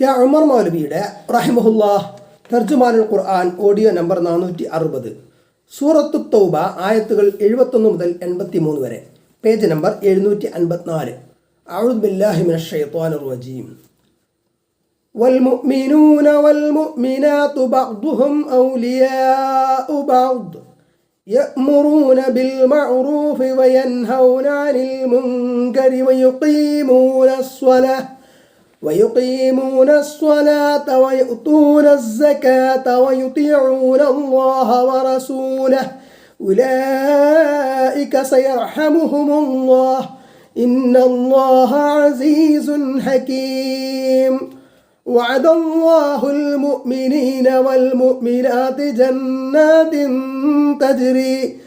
ക്യാ ഉമർ മൗലവിയുടെ റഹിമഹുല്ല തർജുമാനുൽ ഖുർആൻ ഓഡിയോ നമ്പർ നാനൂറ്റി അറുപത് സൂറത്തു തൗബ ആയത്തുകൾ എഴുപത്തൊന്ന് മുതൽ എൺപത്തി മൂന്ന് വരെ പേജ് നമ്പർ എഴുന്നൂറ്റി അൻപത്തിനാല് അഴുബില്ലാഹിമിൻ ഷെയ്ത്വാനുർ റജീം والمؤمنون والمؤمنات بعضهم أولياء بعض يأمرون بالمعروف وينهون عن المنكر ويقيمون الصلاة ويقيمون الصلاة ويؤتون الزكاة ويطيعون الله ورسوله. أولئك سيرحمهم الله. إن الله عزيز حكيم. وعد الله المؤمنين والمؤمنات جنات تجري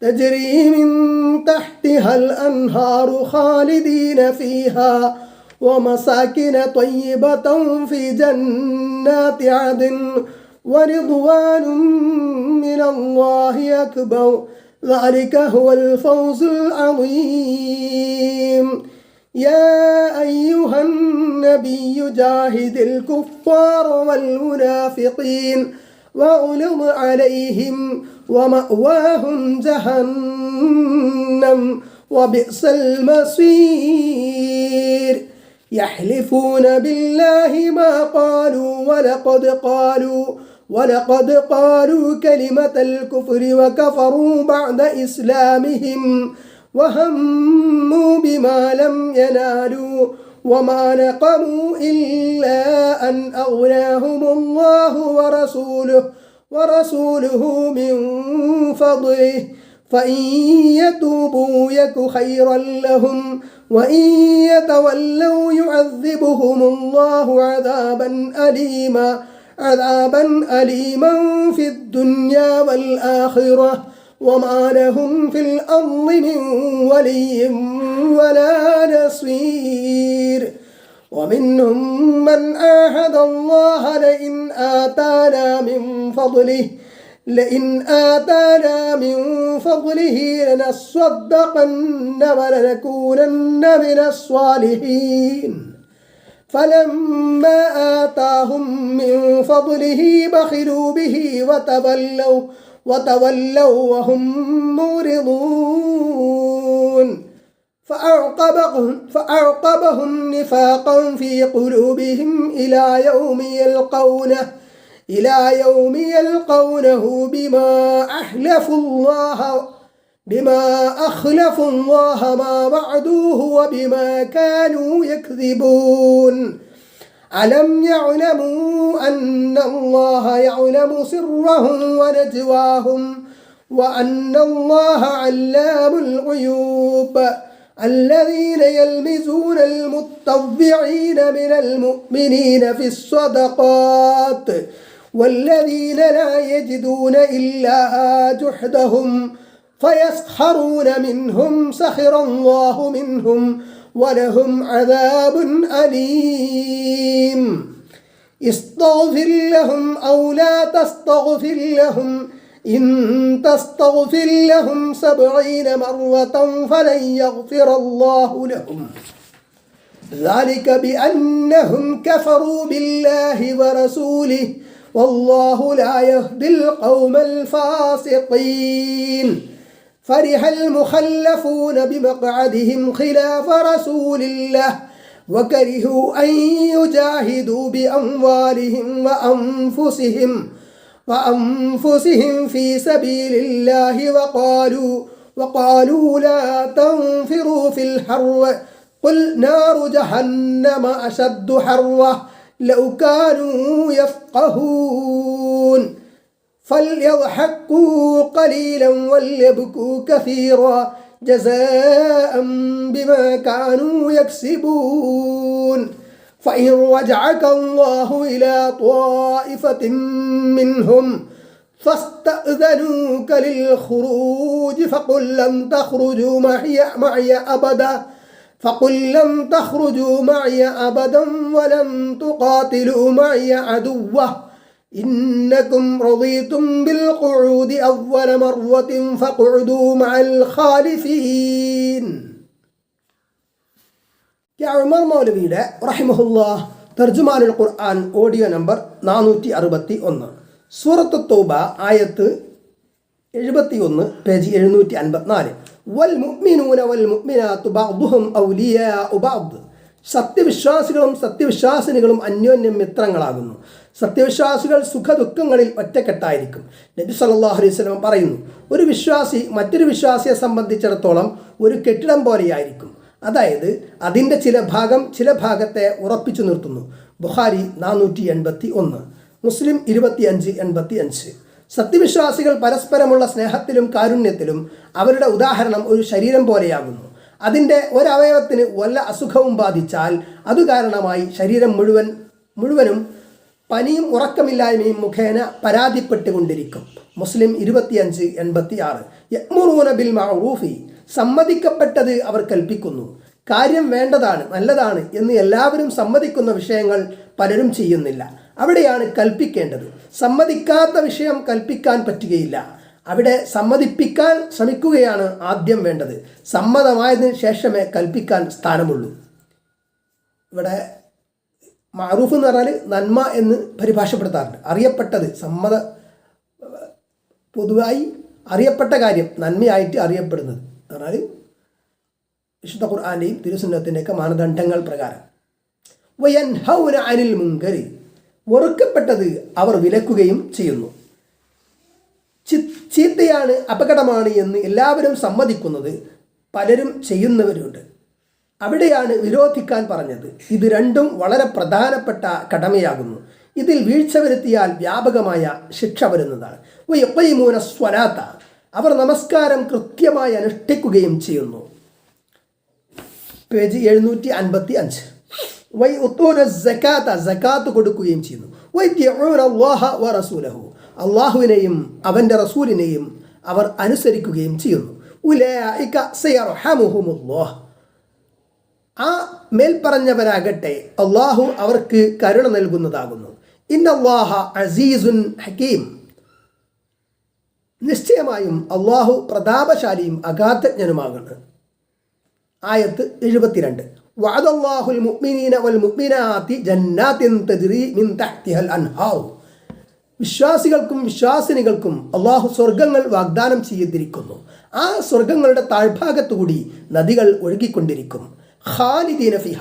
تجري من تحتها الأنهار خالدين فيها. ومساكن طيبة في جنات عدن ورضوان من الله أكبر. ذلك هو الفوز العظيم. يا أيها النبي جاهد الكفار والمنافقين واغلظ عليهم ومأواهم جهنم وبئس المصير. يحلفون بالله ما قالوا ولقد قالوا ولقد قالوا كلمة الكفر وكفروا بعد إسلامهم وهموا بما لم ينالوا وما نقموا إلا أن أغناهم الله ورسوله ورسوله من فضله. فإن يتوبوا يك خيرا لهم وإن يتولوا يعذبهم الله عذابا أليما عذابا أليما في الدنيا والآخرة. وما لهم في الأرض من ولي ولا نصير. ومنهم من عاهد الله لئن آتانا من فضله لئن آتانا من فضله لنصدقن ولنكونن من الصالحين. فلما آتاهم من فضله بخلوا به وتولوا وتولوا وهم مورضون فأعقبهم, فأعقبهم نفاقا في قلوبهم إلى يوم يلقونه. إلى يوم يلقونه بما أحلفوا الله بما أخلفوا الله ما وعدوه وبما كانوا يكذبون. ألم يعلموا أن الله يعلم سرهم ونجواهم وأن الله علام الغيوب الذين يلمزون المتطوعين من المؤمنين في الصدقات. والذين لا يجدون إلا جحدهم فيسخرون منهم سخر الله منهم ولهم عذاب أليم. استغفر لهم أو لا تستغفر لهم إن تستغفر لهم سبعين مرة فلن يغفر الله لهم. ذلك بأنهم كفروا بالله ورسوله والله لا يهدي القوم الفاسقين. فرح المخلفون بمقعدهم خلاف رسول الله وكرهوا أن يجاهدوا بأموالهم وأنفسهم وأنفسهم في سبيل الله وقالوا وقالوا لا تنفروا في الحر قل نار جهنم أشد حرة. لو كانوا يفقهون. فليضحكوا قليلا وليبكوا كثيرا جزاء بما كانوا يكسبون. فإن رجعك الله إلى طائفة منهم فاستأذنوك للخروج فقل لن تخرجوا معي, معي أبدا. فقل لن تخرجوا معي أبدا ولن تقاتلوا معي عدوة إنكم رضيتم بالقعود أول مرة فاقعدوا مع الخالفين ഉമർ മൗലവിയുടെ റഹിമഹുല്ല തർജുമാനുൽ ഖുർആൻ ഓഡിയോ നമ്പർ നാനൂറ്റി അറുപത്തി ഒന്ന് സൂറത്ത് തൗബ ആയത്ത് എഴുപത്തി ഒന്ന് പേജ് എഴുന്നൂറ്റി അൻപത്തിനാല് സത്യവിശ്വാസികളും സത്യവിശ്വാസിനികളും അന്യോന്യം മിത്രങ്ങളാകുന്നു. സത്യവിശ്വാസികൾ സുഖദുഃഖങ്ങളിൽ ഒറ്റക്കെട്ടായിരിക്കും. നബി സല്ലല്ലാഹു അലൈഹി വസല്ലം പറയുന്നു ഒരു വിശ്വാസി മറ്റൊരു വിശ്വാസിയെ സംബന്ധിച്ചിടത്തോളം ഒരു കെട്ടിടം പോലെയായിരിക്കും. അതായത് അതിന്റെ ചില ഭാഗം ചില ഭാഗത്തെ ഉറപ്പിച്ചു നിർത്തുന്നു. ബുഹാരി നാനൂറ്റി എൺപത്തി ഒന്ന് മുസ്ലിം ഇരുപത്തിയഞ്ച് എൺപത്തി അഞ്ച് സത്യവിശ്വാസികൾ പരസ്പരമുള്ള സ്നേഹത്തിലും കാരുണ്യത്തിലും അവരുടെ ഉദാഹരണം ഒരു ശരീരം പോലെയാകുന്നു. അതിന്റെ ഒരവയവത്തിന് വല്ല അസുഖവും ബാധിച്ചാൽ അത് കാരണമായി ശരീരം മുഴുവൻ മുഴുവനും പനിയും ഉറക്കമില്ലായ്മയും മുഖേന പരാതിപ്പെട്ടുകൊണ്ടിരിക്കും. മുസ്ലിം ഇരുപത്തിയഞ്ച് എൺപത്തി ആറ് യക്മുറൂന ബിൽ മഹൂഫി സമ്മതിക്കപ്പെട്ടത് അവർ കൽപ്പിക്കുന്നു. കാര്യം വേണ്ടതാണ് നല്ലതാണ് എന്ന് എല്ലാവരും സമ്മതിക്കുന്ന വിഷയങ്ങൾ പലരും ചെയ്യുന്നില്ല. അവിടെയാണ് കൽപ്പിക്കേണ്ടത്. സമ്മതിക്കാത്ത വിഷയം കൽപ്പിക്കാൻ പറ്റുകയില്ല. അവിടെ സമ്മതിപ്പിക്കാൻ ശ്രമിക്കുകയാണ് ആദ്യം വേണ്ടത്. സമ്മതമായതിനു ശേഷമേ കൽപ്പിക്കാൻ സ്ഥാനമുള്ളൂ. ഇവിടെ മാറൂഫ് എന്ന് പറഞ്ഞാൽ നന്മ എന്ന് പരിഭാഷപ്പെടുത്താറുണ്ട്. അറിയപ്പെട്ടത് സമ്മത പൊതുവായി അറിയപ്പെട്ട കാര്യം നന്മയായിട്ട് അറിയപ്പെടുന്നത് എന്ന് പറഞ്ഞാൽ വിശുദ്ധ ഖുർആാന്റെയും തിരുസുന്നത്തിന്റെയൊക്കെ മാനദണ്ഡങ്ങൾ പ്രകാരം. വയൻഹൗന അനിൽ മുങ്കരി വെറുക്കപ്പെട്ടത് അവർ വിലക്കുകയും ചെയ്യുന്നു. ചീത്തയാണ് അപകടമാണ് എന്ന് എല്ലാവരും സമ്മതിക്കുന്നത് പലരും ചെയ്യുന്നവരുണ്ട്. അവിടെയാണ് വിരോധിക്കാൻ പറഞ്ഞത്. ഇത് രണ്ടും വളരെ പ്രധാനപ്പെട്ട കടമയാകുന്നു. ഇതിൽ വീഴ്ച വരുത്തിയാൽ വ്യാപകമായ ശിക്ഷ വരുന്നതാണ്. വയ്യപ്പയിമൂന സ്വലാത്ത. അവർ നമസ്കാരം കൃത്യമായി അനുഷ്ഠിക്കുകയും ചെയ്യുന്നു. പേജ് എഴുന്നൂറ്റി അൻപത്തി അഞ്ച് വൈ കൊടുക്കുകയും ചെയ്യുന്നു. അള്ളാഹുവിനെയും അവന്റെ റസൂലിനെയും അവർ അനുസരിക്കുകയും ചെയ്യുന്നു. ആ മേൽപ്പറഞ്ഞവരാകട്ടെ അള്ളാഹു അവർക്ക് കരുണ നൽകുന്നതാകുന്നു. ഇന്നല്ലാഹ അസീസുൻ ഹക്കീം നിശ്ചയമായും അള്ളാഹു പ്രതാപശാലിയും അഗാധജ്ഞനുമാകുന്നു. ആയത്ത് എഴുപത്തിരണ്ട്. വഅദല്ലാഹുൽ മുഅ്മിനീന വൽ മുഅ്മിനാതി ജന്നാത്തിൻ തജ്രി മിൻ തഹ്തിഹൽ അൻഹാറു വിശ്വാസികൾക്കും വിശ്വാസിനികൾക്കും അള്ളാഹു സ്വർഗങ്ങൾ വാഗ്ദാനം ചെയ്തിരിക്കുന്നു. ആ സ്വർഗങ്ങളുടെ താഴ്ഭാഗത്തുകൂടി നദികൾ ഒഴുകിക്കൊണ്ടിരിക്കും. ഖാലിദീന ഫിഹ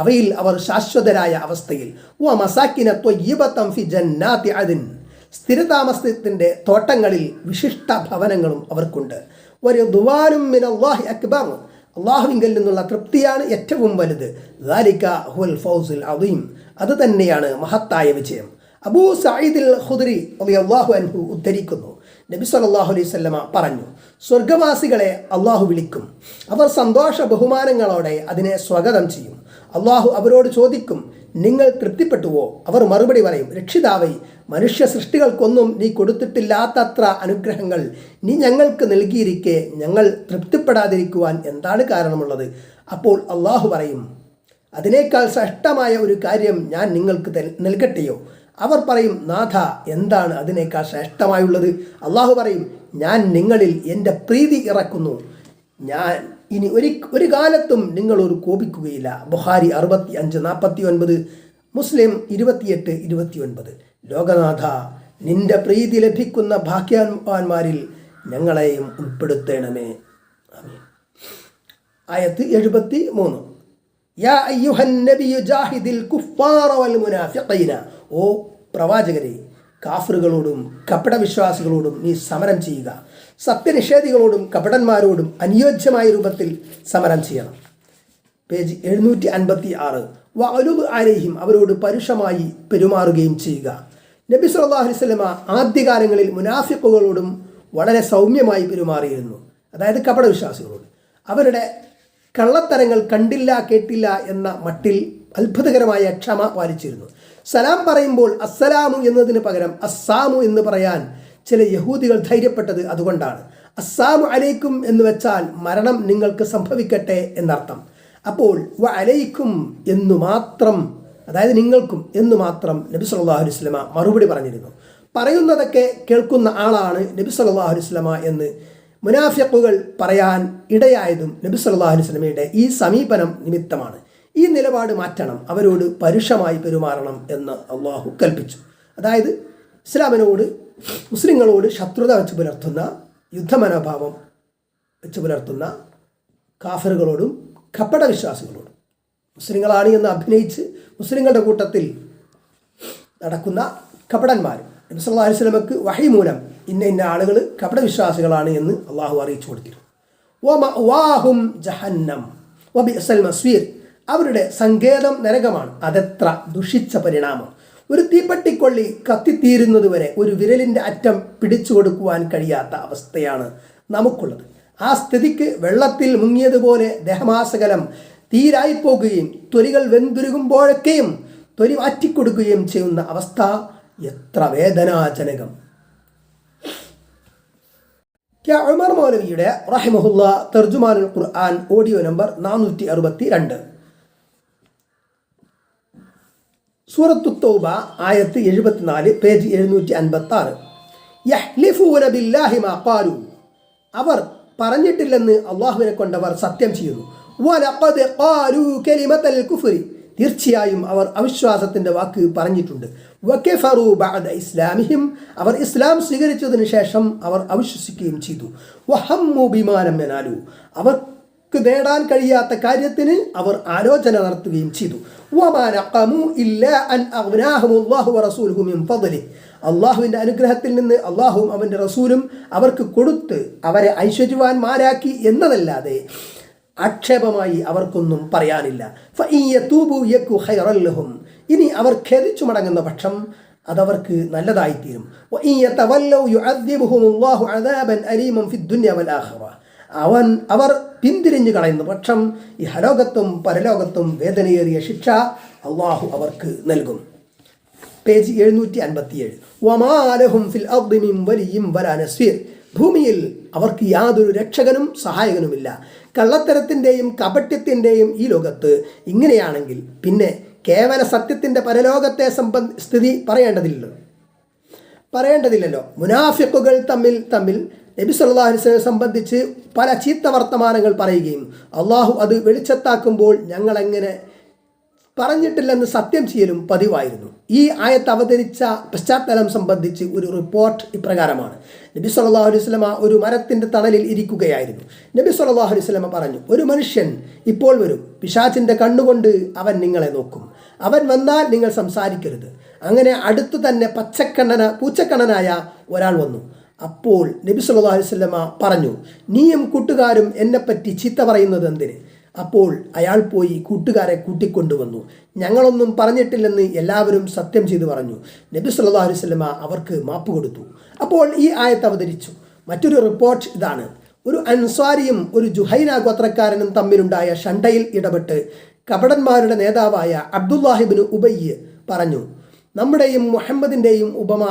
അവയിൽ അവർ ശാശ്വതരായ അവസ്ഥയിൽ. വ മസാക്കിന ത്വയ്യിബത്തം ഫി ജന്നാത്തി അദിൻ സ്ഥിരതാമസത്തിന്റെ തോട്ടങ്ങളിൽ വിശിഷ്ട ഭവനങ്ങളും അവർക്കുണ്ട്. ഒരു ദുവാനും അള്ളാഹി അക്ബർ അള്ളാഹുവിങ്കിൽ നിന്നുള്ള തൃപ്തിയാണ് ഏറ്റവും വലുത്. ദാലിക ഹുൽ ഫൗസുൽ അദീം. അത് തന്നെയാണ് മഹത്തായ വിജയം. അബൂ സഈദിൽ ഖുദ്രി അള്ളാഹു അൻഹു ഉദ്ധരിക്കുന്നു. നബി സല്ലല്ലാഹു അലൈഹി വസല്ലമ പറഞ്ഞു സ്വർഗവാസികളെ അള്ളാഹു വിളിക്കും. അവർ സന്തോഷ ബഹുമാനങ്ങളോടെ അതിനെ സ്വാഗതം ചെയ്യും. അള്ളാഹു അവരോട് ചോദിക്കും നിങ്ങൾ തൃപ്തിപ്പെട്ടുവോ? അവർ മറുപടി പറയും രക്ഷിതാവൈ മനുഷ്യ സൃഷ്ടികൾക്കൊന്നും നീ കൊടുത്തിട്ടില്ലാത്തത്ര അനുഗ്രഹങ്ങൾ നീ ഞങ്ങൾക്ക് നൽകിയിരിക്കെ ഞങ്ങൾ തൃപ്തിപ്പെടാതിരിക്കുവാൻ എന്താണ് കാരണമുള്ളത്? അപ്പോൾ അള്ളാഹു പറയും അതിനേക്കാൾ ശ്രേഷ്ഠമായ ഒരു കാര്യം ഞാൻ നിങ്ങൾക്ക് നൽകട്ടെയോ? അവർ പറയും നാഥ എന്താണ് അതിനേക്കാൾ ശ്രേഷ്ഠമായുള്ളത്? അള്ളാഹു പറയും ഞാൻ നിങ്ങളിൽ എന്റെ പ്രീതി ഇറക്കുന്നു. ഞാൻ ഇനി ഒരു ഒരു കാലത്തും നിങ്ങൾ ഒരു കോപിക്കുകയില്ല. ബുഹാരി അറുപത്തി അഞ്ച് നാൽപ്പത്തി ഒൻപത് മുസ്ലിം ഇരുപത്തിയെട്ട് ഇരുപത്തി ഒൻപത് ലോകനാഥ നിന്റെ പ്രീതി ലഭിക്കുന്ന ഭാഗ്യവാന്മാരിൽ ഞങ്ങളെയും ഉൾപ്പെടുത്തേണമേ. ആയത്ത് എഴുപത്തി മൂന്ന് യാ അയ്യുഹൻ നബിയു ജാഹിദിൽ കുഫാറ വൽ മുനാഫിഖീന. ഓ പ്രവാചകരെ കാഫറുകളോടും കപടവിശ്വാസികളോടും നീ സമരം ചെയ്യുക. സത്യനിഷേധികളോടും കപടന്മാരോടും അനുയോജ്യമായ രൂപത്തിൽ സമരം ചെയ്യണം. പേജ് എഴുന്നൂറ്റി അൻപത്തി ആറ് വലുബ് ആരെയും അവരോട് പരുഷമായി പെരുമാറുകയും ചെയ്യുക. നബി സല്ലല്ലാഹു അലൈഹി വസല്ലമ ആദ്യകാലങ്ങളിൽ മുനാഫിക്കുകളോടും വളരെ സൗമ്യമായി പെരുമാറിയിരുന്നു. അതായത് കപടവിശ്വാസികളോട്. അവരുടെ കള്ളത്തരങ്ങൾ കണ്ടില്ല കേട്ടില്ല എന്ന മട്ടിൽ അത്ഭുതകരമായ ക്ഷമ പാലിച്ചിരുന്നു. സലാം പറയുമ്പോൾ അസ്സലാമു എന്നതിന് പകരം അസ്സാമു എന്ന് പറയാൻ ചില യഹൂദികൾ ധൈര്യപ്പെട്ടത് അതുകൊണ്ടാണ്. അസ്സാമു അലൈക്കും എന്ന് വെച്ചാൽ മരണം നിങ്ങൾക്ക് സംഭവിക്കട്ടെ എന്നർത്ഥം. അപ്പോൾ വ അലൈക്കും എന്നു മാത്രം അതായത് നിങ്ങൾക്കും എന്നു മാത്രം നബി സല്ലല്ലാഹു അലൈഹി വസല്ലമ മറുപടി പറഞ്ഞിരുന്നു. പറയുന്നതൊക്കെ കേൾക്കുന്ന ആളാണ് നബി സല്ലല്ലാഹു അലൈഹി വസല്ലമ എന്ന് മുനാഫിക്കുകൾ പറയാൻ ഇടയായതും നബി സല്ലല്ലാഹു അലൈഹി വസല്ലമയുടെ ഈ സമീപനം നിമിത്തമാണ്. ഈ നിലപാട് മാറ്റണം അവരോട് പരുഷമായി പെരുമാറണം എന്ന് അള്ളാഹു കൽപ്പിച്ചു. അതായത് ഇസ്ലാമിനോട് മുസ്ലിങ്ങളോട് ശത്രുത വെച്ച് പുലർത്തുന്ന യുദ്ധമനോഭാവം വെച്ച് പുലർത്തുന്ന കാഫറുകളോടും കപ്പട വിശ്വാസികളോടും മുസ്ലിങ്ങളാണ് എന്ന് അഭിനയിച്ച് മുസ്ലിങ്ങളുടെ കൂട്ടത്തിൽ നടക്കുന്ന കപടന്മാർ നബി സല്ലല്ലാഹു അലൈഹി വസല്ലമക്ക് വഹി മൂലം ഇന്ന ഇന്ന ആളുകൾ കപട വിശ്വാസികളാണ് എന്ന് അള്ളാഹു അറിയിച്ചു കൊടുത്തിരുന്നു. വാഹും ജഹന്നം. വബിഅസൽ മസ്വീർ. അവരുടെ സങ്കേതം നരകമാണ്. അതെത്ര ദുഷിച്ച പരിണാമം. ഒരു തീപ്പട്ടിക്കൊള്ളി കത്തിത്തീരുന്നത് വരെ ഒരു വിരലിന്റെ അറ്റം പിടിച്ചു കൊടുക്കുവാൻ കഴിയാത്ത അവസ്ഥയാണ് നമുക്കുള്ളത്. ആ സ്ഥിതിക്ക് വെള്ളത്തിൽ മുങ്ങിയതുപോലെ ദേഹമാസകലം തീരായിപ്പോകുകയും തൊലികൾ വെന്തുരുകുമ്പോഴൊക്കെയും തൊലി മാറ്റിക്കൊടുക്കുകയും ചെയ്യുന്ന അവസ്ഥ എത്ര വേദനാജനകം. ക്യാ ഉമർ മൗലവിയുടെ റഹിമഹുല്ല തർജുമാനുൽ ഖുർആൻ ഓഡിയോ നമ്പർ നാനൂറ്റി അറുപത്തി രണ്ട്. സൂറത്തു തൗബ ആയത്ത് എഴുപത്തിനാല് പേജ് എഴുന്നൂറ്റി അൻപത്തി ആറ് യഹ്ലിഫൂന ബില്ലാഹി മാ ഖാലു. അവർ പറഞ്ഞിട്ടില്ലെന്ന് അള്ളാഹുവിനെ കൊണ്ടവർ സത്യം ചെയ്യുന്നു. വലഖദ് ഖാലു കലിമത്തൽ കുഫ്രി. തീർച്ചയായും അവർ അവിശ്വാസത്തിന്റെ വാക്ക് പറഞ്ഞിട്ടുണ്ട്. വകഫറു ബഅദ ഇസ്ലാമിഹിം. അവർ ഇസ്ലാം സ്വീകരിച്ചതിന് ശേഷം അവർ അവിശ്വസിക്കുകയും ചെയ്തു. വഹമ്മു ബിമാനം മെനാലു അവർക്ക് നേടാൻ കഴിയാത്ത കാര്യത്തിന് അവർ ആലോചന നടത്തുകയും ചെയ്തു. അള്ളാഹുവിന്റെ അനുഗ്രഹത്തിൽ നിന്ന് അള്ളാഹുവും അവന്റെ റസൂലും അവർക്ക് കൊടുത്ത് അവരെ ഐശ്വര്യവാന്മാരാക്കി എന്നതല്ലാതെ ആക്ഷേപമായി അവർക്കൊന്നും പറയാനില്ല. ഇനി അവർ ഖേദിച്ചു മടങ്ങുന്ന പക്ഷം അതവർക്ക് നല്ലതായിത്തീരും. അവൻ അവർ പിന്തിരിഞ്ഞു കളയുന്ന. പക്ഷം ഈ ഹലോകത്തും പരലോകത്തും വേദനയേറിയ ശിക്ഷ അള്ളാഹു അവർക്ക് നൽകും. പേജ് എഴുന്നൂറ്റി അൻപത്തിയേഴ് വമാലഹും ഫിൽ ഭൂമിയിൽ അവർക്ക് യാതൊരു രക്ഷകനും സഹായകനുമില്ല. കള്ളത്തരത്തിന്റെയും കപട്യത്തിന്റെയും ഈ ലോകത്ത് ഇങ്ങനെയാണെങ്കിൽ പിന്നെ കേവല സത്യത്തിന്റെ പരലോകത്തെ സംബന്ധ സ്ഥിതി പറയേണ്ടതില്ലല്ലോ. പറയേണ്ടതില്ലല്ലോ. മുനാഫിക്കുകൾ തമ്മിൽ തമ്മിൽ നബി സല്ലല്ലാഹു അലൈഹി വസല്ലം സംബന്ധിച്ച് പല ചീത്ത വർത്തമാനങ്ങൾ പറയുകയും അള്ളാഹു അത് വെളിച്ചത്താക്കുമ്പോൾ ഞങ്ങളെങ്ങനെ പറഞ്ഞിട്ടില്ലെന്ന് സത്യം ചെയ്യലും പതിവായിരുന്നു. ഈ ആയത്ത് അവതരിച്ച പശ്ചാത്തലം സംബന്ധിച്ച് ഒരു റിപ്പോർട്ട് ഇപ്രകാരമാണ്. നബി സല്ലല്ലാഹു അലൈഹി സ്വലമ ഒരു മരത്തിന്റെ തണലിൽ ഇരിക്കുകയായിരുന്നു. നബി സല്ലല്ലാഹു അലൈഹി സ്വലമ പറഞ്ഞു ഒരു മനുഷ്യൻ ഇപ്പോൾ വരും. പിശാചിന്റെ കണ്ണുകൊണ്ട് അവൻ നിങ്ങളെ നോക്കും. അവൻ വന്നാൽ നിങ്ങൾ സംസാരിക്കരുത്. അങ്ങനെ അടുത്തു തന്നെ പച്ചക്കണ്ണന പൂച്ചക്കണ്ണനായ ഒരാൾ വന്നു. അപ്പോൾ നബി സല്ലല്ലാഹു അലൈഹി വസല്ലമ പറഞ്ഞു നീയും കൂട്ടുകാരും എന്നെപ്പറ്റി ചീത്ത പറയുന്നത് എന്തിന്? അപ്പോൾ അയാൾ പോയി കൂട്ടുകാരെ കൂട്ടിക്കൊണ്ടുവന്നു. ഞങ്ങളൊന്നും പറഞ്ഞിട്ടില്ലെന്ന് എല്ലാവരും സത്യം ചെയ്തു പറഞ്ഞു. നബി സല്ലല്ലാഹു അലൈഹി വസല്ലമ അവർക്ക് മാപ്പ് കൊടുത്തു. അപ്പോൾ ഈ ആയത്ത് അവതരിച്ചു. മറ്റൊരു റിപ്പോർട്ട് ഇതാണ്. ഒരു അൻസ്വാരിയും ഒരു ജുഹൈന ഗോത്രക്കാരനും തമ്മിലുണ്ടായ ഷണ്ടയിൽ ഇടപെട്ട് കപടന്മാരുടെ നേതാവായ അബ്ദുല്ലാഹിബിന് ഉബയ്യ് പറഞ്ഞു നമ്മുടെയും മുഹമ്മദിന്റെയും ഉപമ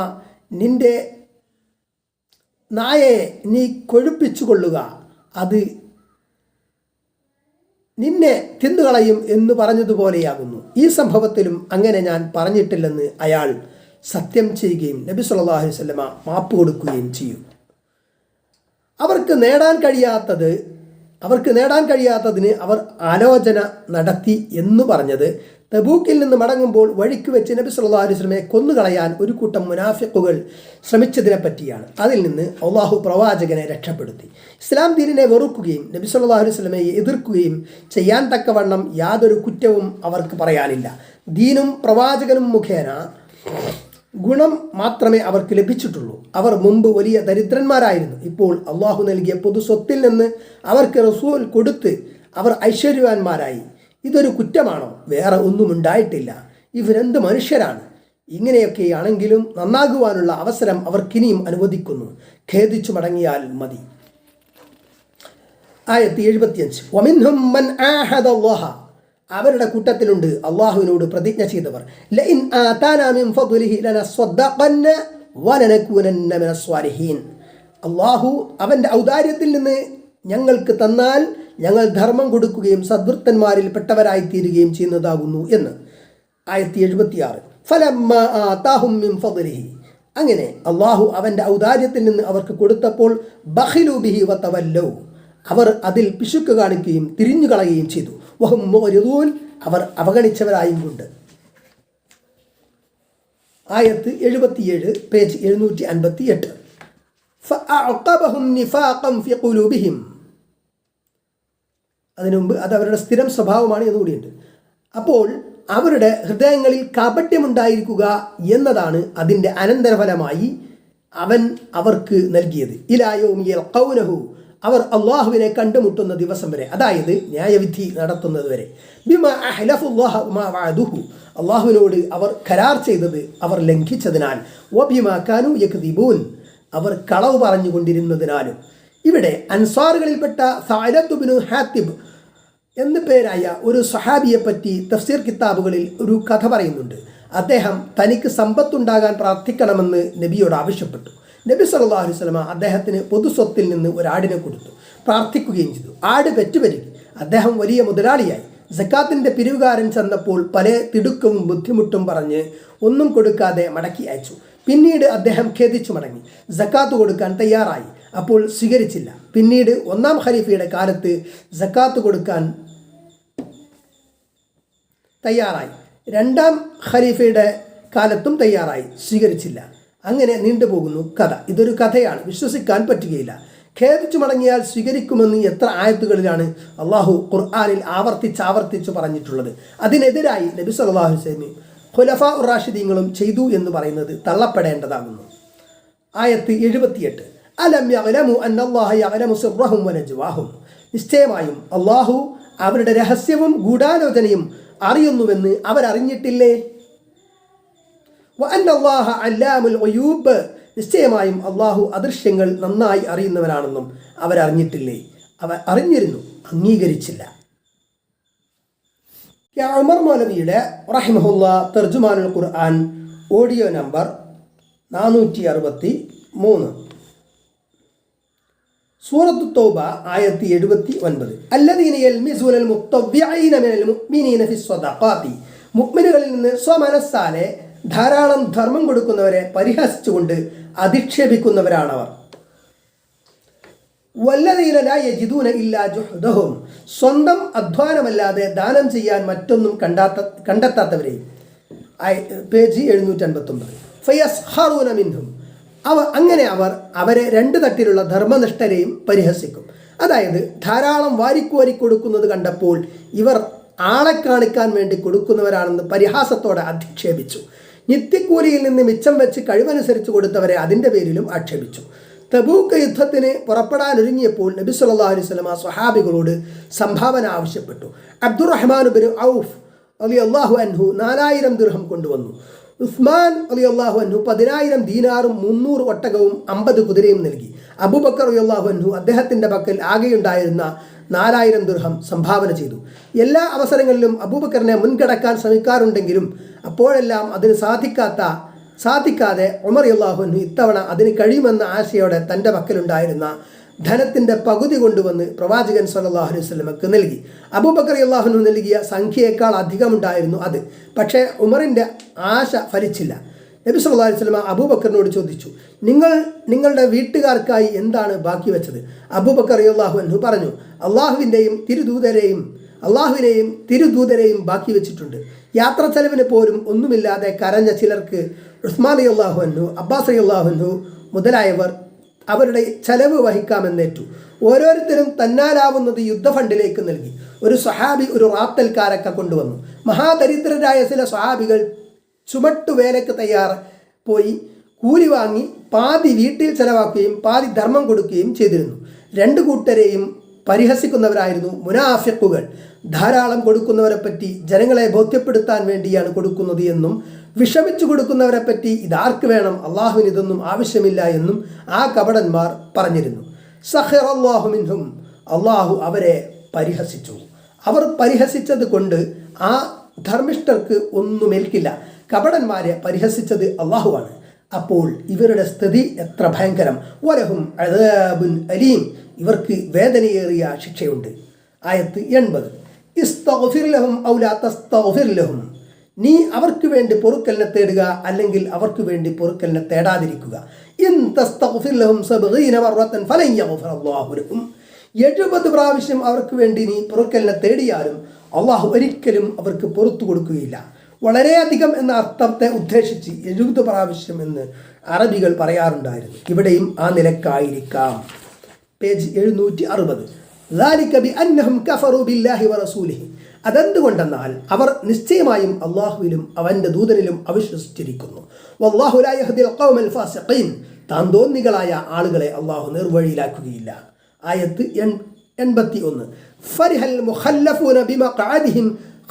നിന്റെ നായയെ നീ കൊഴുപ്പിച്ചു കൊള്ളുക അത് നിന്നെ തിന്നുകളയും എന്ന് പറഞ്ഞതുപോലെയാകുന്നു. ഈ സംഭവത്തിലും അങ്ങനെ ഞാൻ പറഞ്ഞിട്ടില്ലെന്ന് അയാൾ സത്യം ചെയ്യുകയും നബി സല്ലല്ലാഹു അലൈഹി വസല്ലമ മാപ്പ് കൊടുക്കുകയും ചെയ്യും. അവർക്ക് നേടാൻ കഴിയാത്തത് അവർക്ക് നേടാൻ കഴിയാത്തതിന് അവർ ആലോചന നടത്തി എന്ന് പറഞ്ഞത് തബൂക്കിൽ നിന്ന് മടങ്ങുമ്പോൾ വഴിക്ക് വെച്ച് നബി അലൈഹി വസല്ലമയെ കൊന്നുകളയാൻ ഒരു കൂട്ടം മുനാഫിക്കുകൾ ശ്രമിച്ചതിനെ പറ്റിയാണ്. അതിൽ നിന്ന് അള്ളാഹു പ്രവാചകനെ രക്ഷപ്പെടുത്തി. ഇസ്ലാം ദീനിനെ വെറുക്കുകയും നബി സല്ലല്ലാഹു അലൈഹി വസല്ലമയെ എതിർക്കുകയും ചെയ്യാൻ തക്കവണ്ണം യാതൊരു കുറ്റവും അവർക്ക് പറയാനില്ല. ദീനും പ്രവാചകനും മുഖേന ഗുണം മാത്രമേ അവർക്ക് ലഭിച്ചിട്ടുള്ളൂ. അവർ മുമ്പ് വലിയ ദരിദ്രന്മാരായിരുന്നു. ഇപ്പോൾ അള്ളാഹു നൽകിയ പൊതു സ്വത്തിൽ നിന്ന് അവർക്ക് റസൂൽ കൊടുത്ത് അവർ ഐശ്വര്യവാന്മാരായി. ഇതൊരു കുറ്റമാണോ? വേറെ ഒന്നും ഉണ്ടായിട്ടില്ല. ഇവരെന്ത് മനുഷ്യരാണ്? ഇങ്ങനെയൊക്കെയാണെങ്കിലും നന്നാകുവാനുള്ള അവസരം അവർക്കിനിയും അനുവദിക്കുന്നു. ഖേദിച്ചു മടങ്ങിയാൽ മതി. ആയിരത്തി എഴുപത്തിയഞ്ച്. ഒമിൻഹും മൻ അവരുടെ കൂട്ടത്തിലുണ്ട്. അള്ളാഹുവിനോട് പ്രതിജ്ഞ ചെയ്തവർ. അള്ളാഹു അവന്റെ ഔദാര്യത്തിൽ നിന്ന് ഞങ്ങൾക്ക് തന്നാൽ ഞങ്ങൾ ധർമ്മം കൊടുക്കുകയും സദ്വൃത്തന്മാരിൽ പെട്ടവരായിത്തീരുകയും ചെയ്യുന്നതാകുന്നു എന്ന്. ആയിരത്തി എഴുപത്തി ആറ് അങ്ങനെ അള്ളാഹു അവന്റെ ഔദാര്യത്തിൽ നിന്ന് അവർക്ക് കൊടുത്തപ്പോൾ ബഹിലൂബിഹി വത്തവല്ലോ അവർ അതിൽ പിശുക്ക് കാണിക്കുകയും തിരിഞ്ഞു കളയുകയും ചെയ്തു. അവർ അവഗണിച്ചവരായും കൊണ്ട് ആയത്ത് എഴുപത്തിയേഴ് പേജ് എഴുന്നൂറ്റി അൻപത്തി എട്ട് ഫഅഅഖബഹും നിഫാഖം ഫി ഖുലൂബിഹിം. അതിനു മുമ്പ് അത് അവരുടെ സ്ഥിരം സ്വഭാവമാണ് എന്നുകൂടിയുണ്ട് അപ്പോൾ അവരുടെ ഹൃദയങ്ങളിൽ കാപട്യമുണ്ടായിരിക്കുക എന്നതാണ് അതിന്റെ അനന്തരഫലമായി അവൻ അവർക്ക് നൽകിയത്. ഇലായോമിയൽ കൗനഹു അവർ അള്ളാഹുവിനെ കണ്ടുമുട്ടുന്ന ദിവസം വരെ അതായത് ന്യായവിധി നടത്തുന്നത് വരെ. അള്ളാഹുവിനോട് അവർ കരാർ ചെയ്തത് അവർ ലംഘിച്ചതിനാൽ. കാനു അവർ കളവ് പറഞ്ഞുകൊണ്ടിരുന്നതിനാലും ഇവിടെ അൻസാറുകളിൽപ്പെട്ട സാരത്തുബിനു ഹാത്തിബ് എന്നു പേരായ ഒരു സഹാബിയെ പറ്റി തഫ്സീർ കിതാബുകളിൽ ഒരു കഥ പറയുന്നുണ്ട്. അദ്ദേഹം തനിക്ക് സമ്പത്തുണ്ടാകാൻ പ്രാർത്ഥിക്കണമെന്ന് നബിയോട് ആവശ്യപ്പെട്ടു. നബി സല്ലല്ലാഹു അലൈഹി വസല്ലമ അദ്ദേഹത്തിന് പൊതുസ്വത്തിൽ നിന്ന് ഒരാടിനെ കൊടുത്തു. പ്രാർത്ഥിക്കുകയും ചെയ്തു. ആട് പെറ്റുപരുകി. അദ്ദേഹം വലിയ മുതലാളിയായി. സക്കാത്തിന്റെ പിരിവുകാരൻ ചെന്നപ്പോൾ പല തിടുക്കവും ബുദ്ധിമുട്ടും പറഞ്ഞ് ഒന്നും കൊടുക്കാതെ മടക്കി അയച്ചു. പിന്നീട് അദ്ദേഹം ഖേദിച്ചു മടങ്ങി. ജക്കാത്ത് കൊടുക്കാൻ തയ്യാറായി. അപ്പോൾ സ്വീകരിച്ചില്ല. പിന്നീട് ഒന്നാം ഖലീഫയുടെ കാലത്ത് ജക്കാത്ത് കൊടുക്കാൻ തയ്യാറായി. രണ്ടാം ഖലീഫയുടെ കാലത്തും തയ്യാറായി. സ്വീകരിച്ചില്ല. അങ്ങനെ നീണ്ടുപോകുന്നു കഥ. ഇതൊരു കഥയാണ്. വിശ്വസിക്കാൻ പറ്റുകയില്ല. ഖേദിച്ചു മടങ്ങിയാൽ സ്വീകരിക്കുമെന്ന് എത്ര ആയത്തുകളിലാണ് അള്ളാഹു ഖുർആാനിൽ ആവർത്തിച്ച് ആവർത്തിച്ച് പറഞ്ഞിട്ടുള്ളത്. അതിനെതിരായി നബി അലൈഹി വസല്ലം ഖുലഫ ഉറാഷിദീങ്ങളും ചെയ്തു എന്ന് പറയുന്നത് തള്ളപ്പെടേണ്ടതാകുന്നു. ആയത്ത് എഴുപത്തിയെട്ട്. നിശ്ചയമായും അള്ളാഹു അവരുടെ രഹസ്യവും ഗൂഢാലോചനയും അറിയുന്നുവെന്ന് അവരറിഞ്ഞിട്ടില്ലേ? നിശ്ചയമായും അള്ളാഹു അദൃശ്യങ്ങൾ നന്നായി അറിയുന്നവരാണെന്നും അവരറിഞ്ഞിട്ടില്ലേ? അവർ അറിഞ്ഞിരുന്നു അംഗീകരിച്ചില്ല. ഉമർ മൗലവിയുടെ റഹിമഹുല്ല തർജുമാനുൽ ഖുർആൻ ഓഡിയോ നമ്പർ നാനൂറ്റി അറുപത്തി മൂന്ന് സൂറത്ത് തോബ ആയിരത്തി എഴുപത്തി ഒൻപത് മുഅ്മിനുകളിൽ നിന്ന് സ്വമനസ്സാലെ ധാരാളം ധർമ്മം കൊടുക്കുന്നവരെ പരിഹസിച്ചുകൊണ്ട് അധിക്ഷേപിക്കുന്നവരാണവർ. ഇല്ലാ ജുഹുദഹും. സ്വന്തം അധ്വാനമല്ലാതെ ദാനം ചെയ്യാൻ മറ്റൊന്നും കണ്ടാത്ത കണ്ടെത്താത്തവരെയും പേജ് മിൻഹും. അവ അങ്ങനെ അവർ അവരെ രണ്ട് തട്ടിലുള്ള ധർമ്മനിഷ്ഠരെയും പരിഹസിക്കും. അതായത് ധാരാളം വാരിക്കോരി കൊടുക്കുന്നത് കണ്ടപ്പോൾ ഇവർ ആളെ കാണിക്കാൻ വേണ്ടി കൊടുക്കുന്നവരാണെന്ന് പരിഹാസത്തോടെ അധിക്ഷേപിച്ചു. നിത്യക്കൂലിയിൽ നിന്ന് മിച്ചം വെച്ച് കഴിവനുസരിച്ച് കൊടുത്തവരെ അതിന്റെ പേരിലും ആക്ഷേപിച്ചു. തബൂക്ക് യുദ്ധത്തിന് പുറപ്പെടാനൊരുങ്ങിയപ്പോൾ നബി സല്ലാ അലൈഹി വസല്ലമ സ്വഹാബികളോട് സംഭാവന ആവശ്യപ്പെട്ടു. അബ്ദുറഹ്മാൻ ബിൻ ഔഫ് അലി അള്ളാഹു അൻഹു നാലായിരം ദൃഹം കൊണ്ടുവന്നു. ഉസ്മാൻ അലി അള്ളാഹു അൻഹു പതിനായിരം ദീനാറും മുന്നൂറ് ഒട്ടകവും അമ്പത് കുതിരയും നൽകി. അബുബക്കർ അലി അള്ളാഹു അൻഹു അദ്ദേഹത്തിന്റെ പക്കൽ ആകെയുണ്ടായിരുന്ന നാലായിരം ദൃഹം സംഭാവന ചെയ്തു. എല്ലാ അവസരങ്ങളിലും അബൂബക്കറിനെ മുൻകടക്കാൻ ശ്രമിക്കാറുണ്ടെങ്കിലും അപ്പോഴെല്ലാം അതിന് സാധിക്കാത്ത സാധിക്കാതെ ഉമർ അള്ളാഹുനു ഇത്തവണ അതിന് കഴിയുമെന്ന ആശയോടെ തന്റെ പക്കലുണ്ടായിരുന്ന ധനത്തിന്റെ പകുതി കൊണ്ടുവന്ന് പ്രവാചകൻ സല്ലല്ലാഹു അലൈഹി സ്വലമക്ക് നൽകി. അബൂബക്കർ അള്ളാഹുനു നൽകിയ സംഖ്യയേക്കാൾ അധികമുണ്ടായിരുന്നു അത്. പക്ഷേ ഉമറിന്റെ ആശ ഫലിച്ചില്ല. നബി സല്ലാ അലൈഹി സ്വലമ അബൂബക്കറിനോട് ചോദിച്ചു നിങ്ങൾ നിങ്ങളുടെ വീട്ടുകാർക്കായി എന്താണ് ബാക്കി വെച്ചത്? അബൂബക്കർ അള്ളാഹു അൻഹു പറഞ്ഞു അള്ളാഹുവിന്റെയും തിരുദൂതരെയും അള്ളാഹുവിനെയും തിരുദൂതരെയും ബാക്കി വെച്ചിട്ടുണ്ട്. യാത്ര ചെലവിന് പോലും ഒന്നുമില്ലാതെ കരഞ്ഞ ചിലർക്ക് ഉസ്മാൻ അലി അള്ളാഹുഅന്നു അബ്ബാസ് അലി അള്ളാഹുഅന്നു മുതലായവർ അവരുടെ ചെലവ് വഹിക്കാമെന്നേറ്റു ഓരോരുത്തരും തന്നാലാവുന്നത് യുദ്ധഫണ്ടിലേക്ക് നൽകി. ഒരു സ്വഹാബി ഒരു റാത്തൽക്കാരൊക്കെ കൊണ്ടുവന്നു. മഹാദരിദ്രരായ ചില സഹാബികൾ ചുമട്ടുവേലയ്ക്ക് തയ്യാർ പോയി കൂലി വാങ്ങി പാതി വീട്ടിൽ ചെലവാക്കുകയും പാതി ധർമ്മം കൊടുക്കുകയും ചെയ്തിരുന്നു. രണ്ട് കൂട്ടരെയും പരിഹസിക്കുന്നവരായിരുന്നു മുനാഫിക്കുകൾ ധാരാളം കൊടുക്കുന്നവരെ പറ്റി ജനങ്ങളെ ബോധ്യപ്പെടുത്താൻ വേണ്ടിയാണ് കൊടുക്കുന്നത് എന്നും വിഷമിച്ചു കൊടുക്കുന്നവരെ പറ്റി ഇതാർക്ക് വേണം? അള്ളാഹുവിന് ഇതൊന്നും ആവശ്യമില്ല എന്നും ആ കപടന്മാർ പറഞ്ഞിരുന്നു. സഹർ അള്ളാഹു മിൻഹും. അള്ളാഹു അവരെ പരിഹസിച്ചു. അവർ പരിഹസിച്ചത് കൊണ്ട് ആ ധർമ്മിഷ്ഠർക്ക് ഒന്നുമേൽക്കില്ല. കപടന്മാരെ പരിഹസിച്ചത് അള്ളാഹുവാണ്. അപ്പോൾ ഇവരുടെ സ്ഥിതി എത്ര ഭയങ്കരം. വരഹും അദാബുൻ അലീം. ഇവർക്ക് വേദനയേറിയ ശിക്ഷയുണ്ട്. ആയത്ത് എൺപത്. ഇസ്തഗ്ഫിർ ലഹും ഔലാ ലഹും. നീ അവർക്ക് വേണ്ടി പൊറുക്കലിനെ തേടുക അല്ലെങ്കിൽ അവർക്ക് വേണ്ടി പൊറുക്കലിനെ തേടാതിരിക്കുക. എഴുപത് പ്രാവശ്യം അവർക്ക് വേണ്ടി നീ പൊറുക്കലിനെ തേടിയാലും അള്ളാഹു ഒരിക്കലും അവർക്ക് പുറത്തു കൊടുക്കുകയില്ല. വളരെയധികം എന്ന അർത്ഥത്തെ ഉദ്ദേശിച്ച് എഴുപത് പ്രാവശ്യം എന്ന് അറബികൾ പറയാറുണ്ടായിരുന്നു. ഇവിടെയും ആ നിലക്കായിരിക്കാം. പേജ് എഴുന്നൂറ്റി അറുപത്. അതെന്തുകൊണ്ടെന്നാൽ അവർ നിശ്ചയമായും അള്ളാഹുവിലും അവന്റെ ദൂതനിലും അവിശ്വസിച്ചിരിക്കുന്നു. വല്ലാഹു ലാ യഹ്ദിൽ ഖൗമൽ ഫാസിഖീൻ. താൻ തോന്നികളായ ആളുകളെ അള്ളാഹു നിർവഴിയിലാക്കുകയില്ല ആയത്ത് എൺ- എൺപത്തി ഒന്ന് ഫരിഹൽ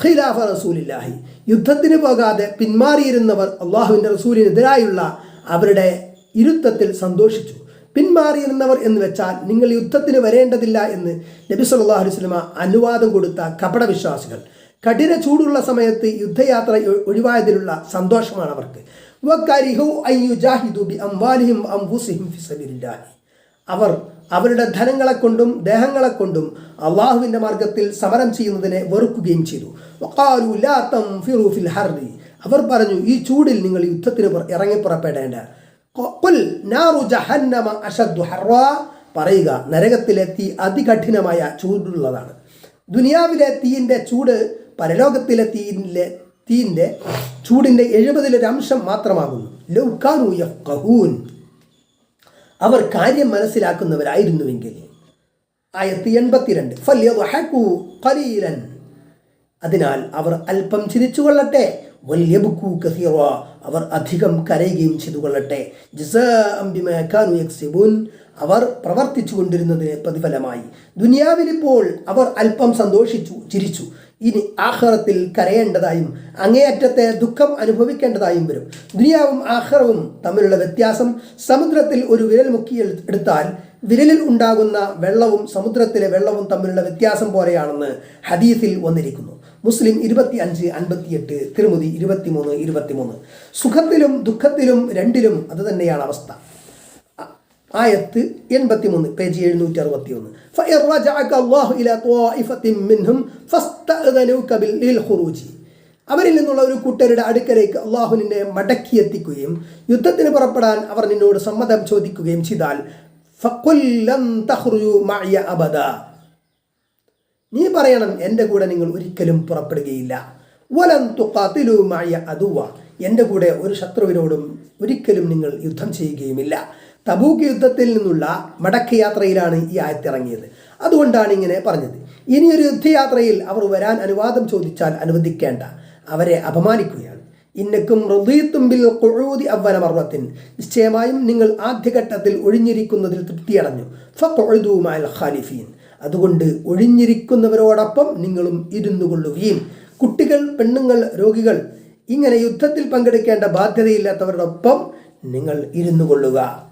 ഖിലാഫ റസൂലില്ലാഹി. യുദ്ധത്തിന് പോകാതെ പിന്മാറിയിരുന്നവർ അള്ളാഹുവിന്റെ റസൂലിനെതിരായുള്ള അവരുടെ ഇരുത്തത്തിൽ സന്തോഷിച്ചു. പിന്മാറിയിരുന്നവർ എന്ന് വെച്ചാൽ നിങ്ങൾ യുദ്ധത്തിന് വരേണ്ടതില്ല എന്ന് നബി സല്ലല്ലാഹു അലൈഹി വസല്ലമ അനുവാദം കൊടുത്ത കപട വിശ്വാസികൾ കഠിന ചൂടുള്ള സമയത്ത് യുദ്ധയാത്ര ഒഴിവായതിലുള്ള സന്തോഷമാണ് അവർക്ക്. അവർ അവരുടെ ധനങ്ങളെ കൊണ്ടും ദേഹങ്ങളെ കൊണ്ടും അള്ളാഹുവിന്റെ മാർഗത്തിൽ സമരം ചെയ്യുന്നതിനെ വെറുക്കുകയും ചെയ്തു. അവർ പറഞ്ഞു ഈ ചൂടിൽ നിങ്ങൾ യുദ്ധത്തിന് പുറ- പറയുക നരകത്തിലെ തീ അതികഠിനമായ ചൂടുള്ളതാണ്. ദുനിയാവിലെ തീയിന്റെ ചൂട് പരലോകത്തിലെ തീയിലെ തീയിന്റെ ചൂടിന്റെ എഴുപതിലൊരു അംശം മാത്രമാകുന്നു. ലൗകാനു യഫ്ഖഹൂൻ. അവർ കാര്യം മനസ്സിലാക്കുന്നവരായിരുന്നുവെങ്കിൽ. ആയത്ത് എൺപത്തിരണ്ട്. ഫല്യു ഖലീലൻ. അതിനാൽ അവർ അല്പം ചിരിച്ചുകൊള്ളട്ടെ വല്യബുക്കു കസീറ. അവർ അധികം കരയുകയും ചെയ്തു കൊള്ളട്ടെ ബിമാ കാനൂ യക്സിബുൻ അവർ പ്രവർത്തിച്ചു കൊണ്ടിരുന്നതിന് പ്രതിഫലമായി. ദുനിയാവിലിപ്പോൾ അവർ അല്പം സന്തോഷിച്ചു ചിരിച്ചു. ഇനി ആഹ്റത്തിൽ കരയേണ്ടതായും അങ്ങേയറ്റത്തെ ദുഃഖം അനുഭവിക്കേണ്ടതായും വരും. ദുനിയാവും ആഹ്റവും തമ്മിലുള്ള വ്യത്യാസം സമുദ്രത്തിൽ ഒരു വിരൽ മുക്കി എടുത്താൽ വിരലിൽ ഉണ്ടാകുന്ന വെള്ളവും സമുദ്രത്തിലെ വെള്ളവും തമ്മിലുള്ള വ്യത്യാസം പോലെയാണെന്ന് ഹദീസിൽ വന്നിരിക്കുന്നു. മുസ്ലിം ഇരുപത്തി അഞ്ച് അൻപത്തിയെട്ട് തിരുമുതി ഇരുപത്തിമൂന്ന് ഇരുപത്തിമൂന്ന്. സുഖത്തിലും ദുഃഖത്തിലും രണ്ടിലും അത് തന്നെയാണ് അവസ്ഥ. ആയത്ത് എൺപത്തിമൂന്ന് പേജ് എഴുന്നൂറ്റി അറുപത്തി ഒന്ന് അവരിൽ നിന്നുള്ള ഒരു കൂട്ടരുടെ അടുക്കലേക്ക് അള്ളാഹു നിന്നെ മടക്കിയെത്തിക്കുകയും യുദ്ധത്തിന് പുറപ്പെടാൻ അവർ നിന്നോട് സമ്മതം ചോദിക്കുകയും ചെയ്താൽ ലൻ തഖ്റുജു മഅയ അബദ. നീ പറയണം എന്റെ കൂടെ നിങ്ങൾ ഒരിക്കലും പുറപ്പെടുകയില്ല. വലം തുക്കാത്തിലുമായ മായ അതുവ എന്റെ കൂടെ ഒരു ശത്രുവിനോടും ഒരിക്കലും നിങ്ങൾ യുദ്ധം ചെയ്യുകയുമില്ല. തബൂക്ക് യുദ്ധത്തിൽ നിന്നുള്ള മടക്കയാത്രയിലാണ് ഈ ആയത്തിറങ്ങിയത്. അതുകൊണ്ടാണ് ഇങ്ങനെ പറഞ്ഞത്. ഇനിയൊരു യുദ്ധയാത്രയിൽ അവർ വരാൻ അനുവാദം ചോദിച്ചാൽ അനുവദിക്കേണ്ട. അവരെ അപമാനിക്കുകയാണ്. ഇന്നക്കും ഹൃദയത്തുമ്പിൽ ഖുഊദി അവ്വല മർവത്തിൻ നിശ്ചയമായും നിങ്ങൾ ആദ്യഘട്ടത്തിൽ ഒഴിഞ്ഞിരിക്കുന്നതിൽ തൃപ്തിയടഞ്ഞു. ഫൊഴുതുമായ ഖാലിഫീൻ. അതുകൊണ്ട് ഒഴിഞ്ഞിരിക്കുന്നവരോടൊപ്പം നിങ്ങളും ഇരുന്നു കൊള്ളുകയും. കുട്ടികൾ പെണ്ണുങ്ങൾ രോഗികൾ ഇങ്ങനെ യുദ്ധത്തിൽ പങ്കെടുക്കേണ്ട ബാധ്യതയില്ലാത്തവരോടൊപ്പം നിങ്ങൾ ഇരുന്നു കൊള്ളുക.